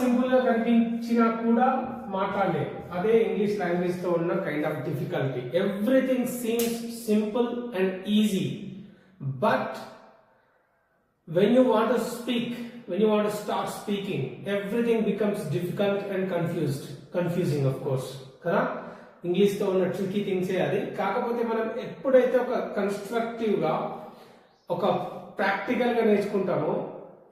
సింపుల్గా కనిపించినా కూడా మాట్లాడలే. అదే ఇంగ్లీష్ లాంగ్వేజ్తో ఉన్న kind of difficulty everything seems simple and easy but when you want speak when you want start speaking everything becomes difficult and confused confusing of course కదా? ఇంగ్లీష్తో ఉన్న ట్రికీ థింగ్సే అది. కాకపోతే మనం ఎప్పుడైతే ఒక కన్స్ట్రక్టివ్గా ఒక ప్రాక్టికల్గా నేర్చుకుంటామో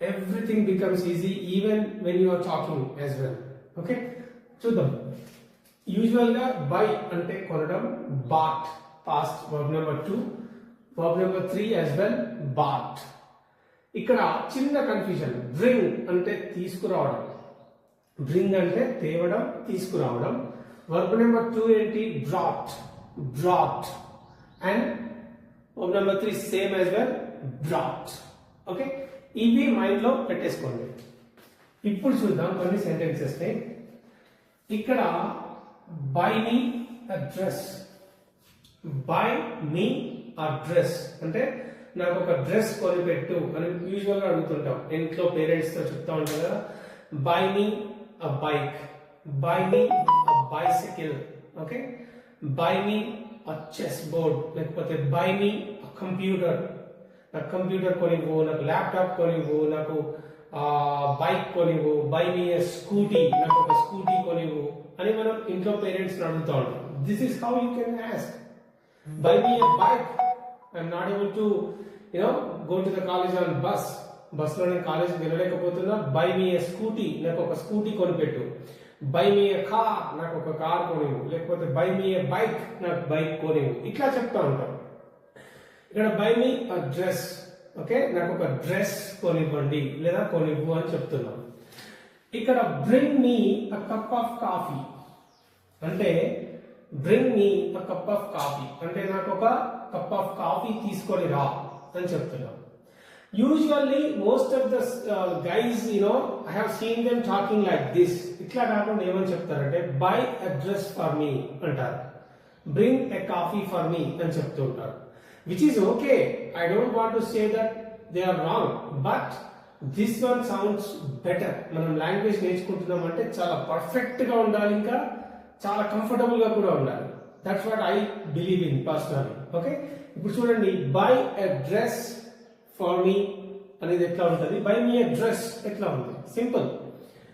everything becomes easy even when you are talking as well okay చూద్దాం. యూజువల్గా బై అంటే కొనడం bought past verb number two verb number three as well bought ఇక్కడ చిన్న కన్ఫ్యూజన్ బ్రింగ్ అంటే తీసుకురావడం. బ్రింగ్ అంటే తేవడం తీసుకురావడం. వర్బ్ నెంబర్ టూ ఏంటి? Brought brought and verb number three same as well brought okay ఇవి మైండ్లో పెట్టేసుకోండి. ఇప్పుడు చూద్దాం కొన్ని సెంటెన్సెస్ని ఇక్కడ buy me dress buy me a dress అంటే నాకు ఒక డ్రెస్ కొనిపెట్టు అని యూజువల్గా అడుగుతుంటాం. ఇంట్లో పేరెంట్స్తో చెప్తా ఉంటాం కదా. Buy me a bike buy me a bicycle okay? Buy me a chess board లేకపోతే బై మీ అ కంప్యూటర్ నాకు కంప్యూటర్ కొనివ్వు నాకు ల్యాప్టాప్ కొనివ్వు నాకు బైక్ కొనివ్వు బై మీ స్కూటీ నాకు ఒక స్కూటీ కొనివ్వు అని మనం ఇంట్లో పేరెంట్స్ అడుగుతా ఉంటాం. This is how you can ask buy me bike I'm not able to to, go to the college on బస్లో నేను వెళ్ళలేకపోతున్నా. బై మీ ఏ స్కూటీ నాకు ఒక స్కూటీ కొనిపెట్టు. బై మీ కార్ నాకు ఒక కార్ కొనివ్వు. లేకపోతే బై మీ బైక్ నాకు బైక్ కొనివ్వు. ఇట్లా చెప్తా ఉంటాం. ఇక్కడ buy me a dress okay? నాకు ఒక డ్రెస్ కొనివ్వండి. లేదా కొనివ్వు అని చెప్తున్నాం. ఇక్కడ bring me a cup of coffee అంటే bring me a cup of coffee అంటే నాకు ఒక కప్ ఆఫ్ కాఫీ తీసుకొని రా అని చెప్తున్నాం. Usually most of the guys you know I have seen them talking like this ఇట్లా కాకుండా ఏమని చెప్తారంటే buy a dress for me అంటారు. Bring a coffee for me అని చెప్తూ ఉంటారు. Which is okay I don't want to say that they are wrong but this one sounds better మనం language నేర్చుకుంటున్నాం అంటే చాలా పర్ఫెక్ట్గా ఉండాలి ఇంకా చాలా కంఫర్టబుల్గా కూడా ఉండాలి. That's what I believe in personally okay ఇప్పుడు చూడండి buy a dress for me అనేది ఎట్లా ఉంటుంది? బై మీ ఎ డ్రెస్ ఎట్లా ఉంది? సింపుల్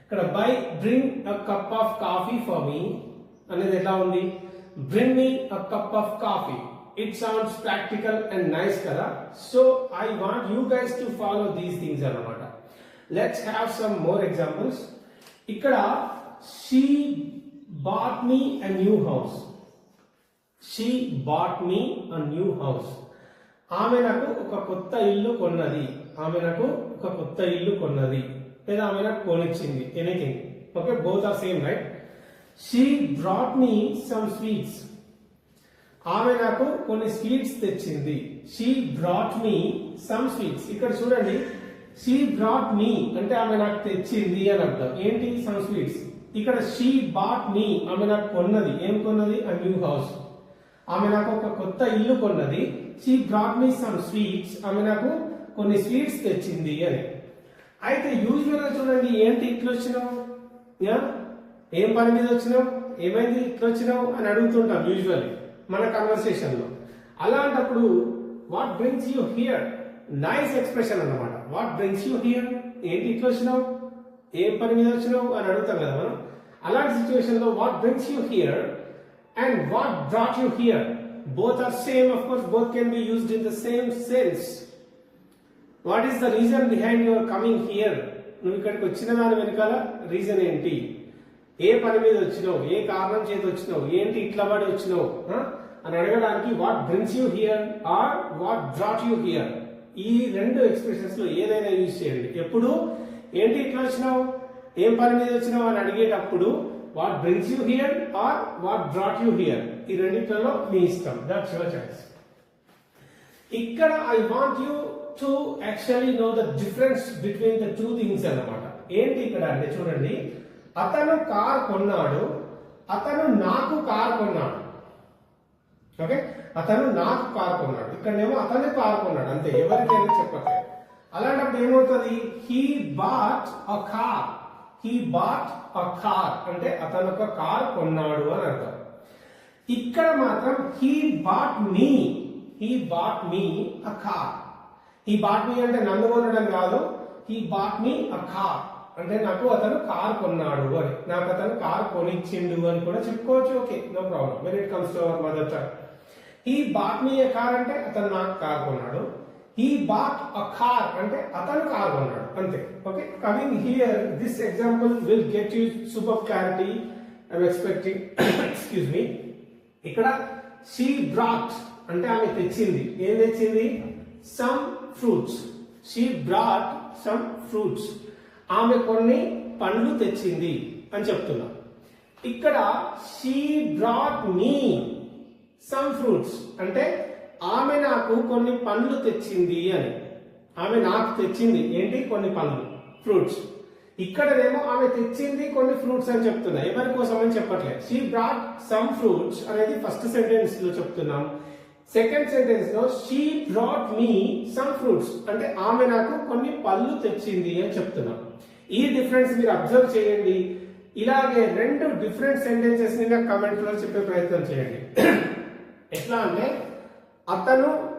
ఇక్కడ buy bring a cup of coffee for me అనేది ఎట్లా ఉంది? Bring me a cup of coffee it sounds practical and nice కదా. So I want you guys to follow these things అన్నమాట. Let's have some more examples ఇక్కడ she bought me a new house she bought me a new house ఆమె నాకు ఒక కొత్త ఇల్లు కొన్నది. ఆమె నాకు ఒక కొత్త ఇల్లు కొన్నది. లేదా ఆమె నాకు కొనిచ్చింది. Anything okay both are same right she brought me some sweets ఆమె నాకు కొన్ని స్వీట్స్ తెచ్చింది. She brought me some sweets ఇక్కడ చూడండి. షీ బ్రాట్ మీ అంటే ఆమె నాకు తెచ్చింది అని అర్థం. ఏంటి? సమ్ స్వీట్స్ ఇక్కడ షీ బాట్ మీ ఆమె నాకు కొన్నది. ఏం కొన్నది? అ న్యూ హౌస్ ఆమె నాకు ఒక కొత్త ఇల్లు కొన్నది. She brought me some sweets ఆమె నాకు కొన్ని స్వీట్స్ తెచ్చింది అని. అయితే యూజువల్గా చూడండి. ఏంటి ఇట్లా వచ్చినావు? యా? ఏం పని మీద వచ్చినావు? ఏమైంది? ఇట్లా వచ్చినావు? అని అడుగుతుంటాం యూజువల్లీ మన కన్వర్సేషన్లో అలాంటప్పుడు what brings you here nice expression అన్నమాట. వాట్ బ్రింగ్స్ యూ హియర్ ఏంటి ఇట్లా వచ్చినావు? ఏం పని మీద వచ్చినావు? అని అడుగుతాం కదా మనం. అలాంటి సిచ్యువేషన్లో what brings you here and what brought you here both are same of course both can be used in the same sense what is the reason behind your coming here నువ్వు ఇక్కడికి వచ్చిన దాని వెనకాల రీజన్ ఏంటి? ఏ పని మీద వచ్చినావు? ఏ కారణం చేత వచ్చినావు? ఏంటి ఇట్లా పడి వచ్చినావు? అని అడగడానికి what brings you here or what brought you here ఈ రెండు ఎక్స్ప్రెషన్స్లో ఏదైనా యూజ్ చేయండి. ఎప్పుడు? ఏంటి ఇట్లా వచ్చినావు? ఏం పని మీద వచ్చినావు అని అడిగేటప్పుడు what brings you here or what brought you here ఈ రెండిట్లలో మీ ఇష్టం. దట్స్ యువర్ చాయిస్ ఇక్కడ I want you to actually know the difference between the two things అన్నమాట. ఏంటి ఇక్కడ అంటే చూడండి. అతను కార్ కొన్నాడు. అతను నాకు కార్ కొన్నాడు. ఓకే? అతను నాకు కార్ కొన్నాడు. ఇక్కడనేమో అతనే కార్ కొన్నాడు. అంతే. ఎవరికైనా చెప్పట్లేదు. అలాంటప్పుడు ఏమవుతుంది? He bought a car he bought a car అంటే అతను ఒక కార్ కొన్నాడు అని అర్థం. ఇక్కడ మాత్రం he bought me he bought me a car he bought me అంటే నన్ను కొనడం కాదు. He bought me a car అంటే నాకు అతను కార్ కొన్నాడు అని. నాకు అతను కార్ కొనిచ్చిండు అని కూడా చెప్పుకోవచ్చు. Okay no problem when it comes to our mother tongue he bought me a car అంటే అతను నాకు కార్ కొన్నాడు. హీ బాట్ అ కార్ అంటే అతను కార్ కొన్నాడు. అంతే. Okay coming here this example will get you super clarity I'm expecting excuse me ఇక్కడ she brought అంటే ఆమె తెచ్చింది. ఏం తెచ్చింది? Some fruits she brought some fruits ఆమె కొన్ని పండ్లు తెచ్చింది అని చెప్తున్నా. ఇక్కడ she brought me some fruits అంటే ఆమె నాకు కొన్ని పండ్లు తెచ్చింది అని. ఆమె నాకు తెచ్చింది ఏంటి? కొన్ని పండ్లు ఫ్రూట్స్ ఇక్కడనేమో ఆమె తెచ్చింది కొన్ని ఫ్రూట్స్ అని చెప్తున్నా. ఎవరి కోసం అని చెప్పట్లేదు. షీ బ్రాట్ సమ్ ఫ్రూట్స్ అనేది ఫస్ట్ సెంటెన్స్లో చెప్తున్నాం. Second సెంటెన్స్లో she brought me some fruits అంటే ఆమె నాకు కొన్ని పళ్ళు తెచ్చింది అని చెప్తున్నాం. ఈ డిఫరెన్స్ మీరు అబ్జర్వ్ చేయండి. ఇలాగే రెండు డిఫరెంట్ సెంటెన్సెస్ని నాకు కమెంట్లో చెప్పే ప్రయత్నం చేయండి. ఎట్లా అంటే అతను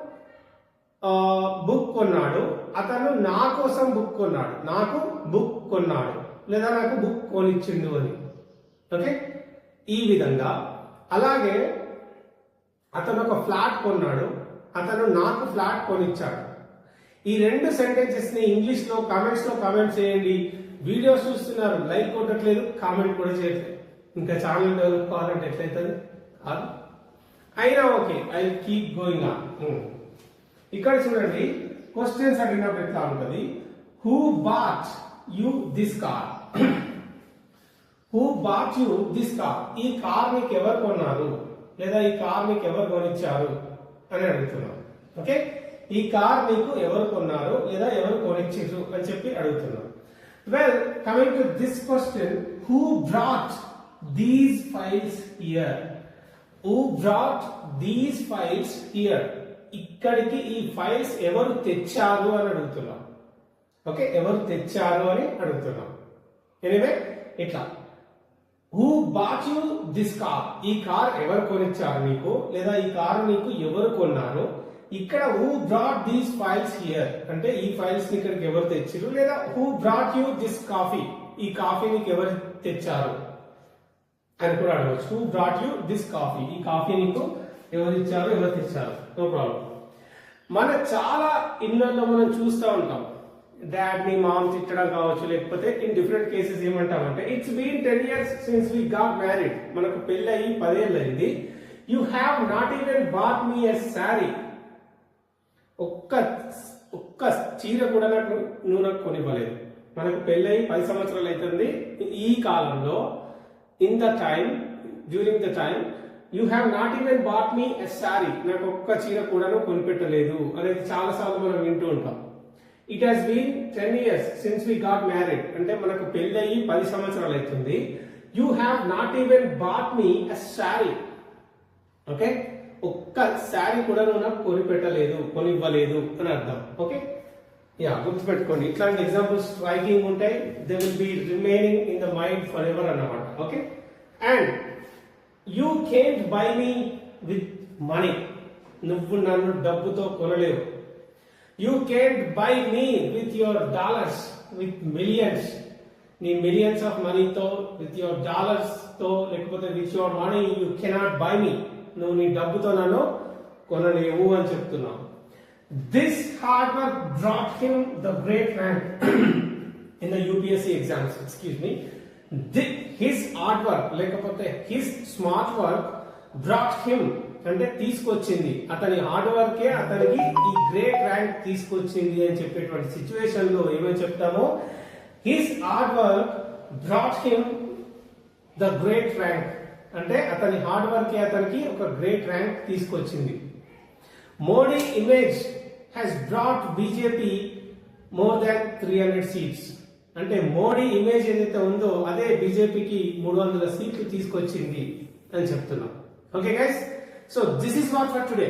బుక్ కొన్నాడు. అతను నా కోసం బుక్ కొన్నాడు. నాకు బుక్ కొన్నాడు. లేదా నాకు బుక్ కొనిచ్చిండు అని. ఓకే? ఈ విధంగా. అలాగే అతను ఒక ఫ్లాట్ కొన్నాడు. అతను నాకు ఫ్లాట్ కొనిచ్చాడు. ఈ రెండు సెంటెన్సెస్ని ఇంగ్లీష్లో కామెంట్స్లో కామెంట్ చేయండి. వీడియోస్ చూస్తున్నారు లైక్ కొట్టట్లేదు కామెంట్ కూడా చేయట్లేదు. ఇంకా ఛానల్ డెవలప్ కావాలంటే ఎట్లయితుంది? కాదు. అయినా okay I keep going on ఇక్కడ చూడండి క్వశ్చన్స్ అడిగినప్పుడు ఎట్లా ఉంటుంది? Who bought you this car who bought you this car ఈ కార్ నీకు ఎవరు కొన్నారు? లేదా ఈ కార్ మీకు ఎవరు కొనిచ్చారు అని అడుగుతున్నాం. ఓకే? ఈ కార్ మీకు ఎవరు కొన్నారు లేదా ఎవరు కొనిచ్చారు అని చెప్పి అడుగుతున్నాం. Well coming to this question who brought these files here who brought these files here ఇక్కడికి ఈ ఫైల్స్ ఎవరు తెచ్చారు అని అడుగుతున్నాం. ఓకే ఎవరు తెచ్చారు అని అడుగుతున్నాం. ఎనివే ఇట్లా. Who bought you this car ఈ కార్ ఎవరు కొనిచ్చారు నీకు? లేదా ఈ కార్ నీకు ఎవరు కొన్నారు? ఇక్కడ who brought these files here అంటే ఈ ఫైల్స్ ఇక్కడికి ఎవరు తెచ్చారు లేదా who brought you this coffee ఈ కాఫీ నీకు ఎవరు తెచ్చారు? అని కూడా అడగవచ్చు who brought you this coffee ఈ కాఫీ నీకు ఎవరు ఇచ్చారు? ఎవరు తెచ్చారు? నో ప్రాబ్లం మన చాలా ఇళ్ళలో మనం చూస్తూ ఉంటాం. డాడ్ని మామ్ తిట్టడం కావచ్చు లేకపోతే ఇన్ డిఫరెంట్ కేసెస్ ఏమంటామంటే it's been ten years since we got married మనకు పెళ్ళి అయ్యి పదేళ్ళు అయింది you have not even bought me a sari ఒక్క ఒక్క చీర కూడా నాకు నువ్వు నాకు కొనివ్వలేదు. మనకు పెళ్ళయి పది సంవత్సరాలు అవుతుంది ఈ కాలంలో in the time during the time you have not even bought me a sari నాకు ఒక్క చీర కూడాను కొనిపెట్టలేదు. అనేది చాలా సార్లు మనం వింటూ ఉంటాం. It has been ten years since we got married అంటే మనకు పెళ్ళయి పది సంవత్సరాలు అవుతుంది. You have not even bought me a sari okay ఒక్క శారీ కూడా నువ్వు నాకు కొనిపెట్టలేదు కొనివ్వలేదు అని అర్థం. ఓకే యా గుర్తుపెట్టుకోండి. ఇట్లాంటి ఎగ్జాంపుల్స్ స్ట్రైకింగ్ ఉంటాయి. They will be remaining in the mind forever ever అన్నమాట. Okay and you can't buy me with money నువ్వు నన్ను డబ్బుతో కొనలేవు. You can buy me with your dollars with millions నీ మిలియన్స్ ఆఫ్ మనీతో with your డాలర్స్తో లేకపోతే with your money you cannot buy me నువ్వు నీ డబ్బుతో నన్ను కొనలేవు అని చెప్తున్నావు. This hard work brought him the great rank in the UPSC exams excuse me his hard work లేకపోతే his smart work brought him అంటే తీసుకొచ్చింది. అతని హార్డ్ వర్కే అతనికి ఈ గ్రేట్ ర్యాంక్ తీసుకొచ్చింది అని చెప్పేటువంటి సిచ్యువేషన్లో ఏమని చెప్తామో his hard work brought him the great rank అంటే అతని హార్డ్ వర్కే అతనికి ఒక గ్రేట్ ర్యాంక్ తీసుకొచ్చింది. Modi image has brought BJP more than three hundred seats అంటే మోడీ ఇమేజ్ ఏదైతే ఉందో అదే బీజేపీకి మూడు వందల సీట్లు తీసుకొచ్చింది అని చెప్తున్నాం. Okay guys so this is what for today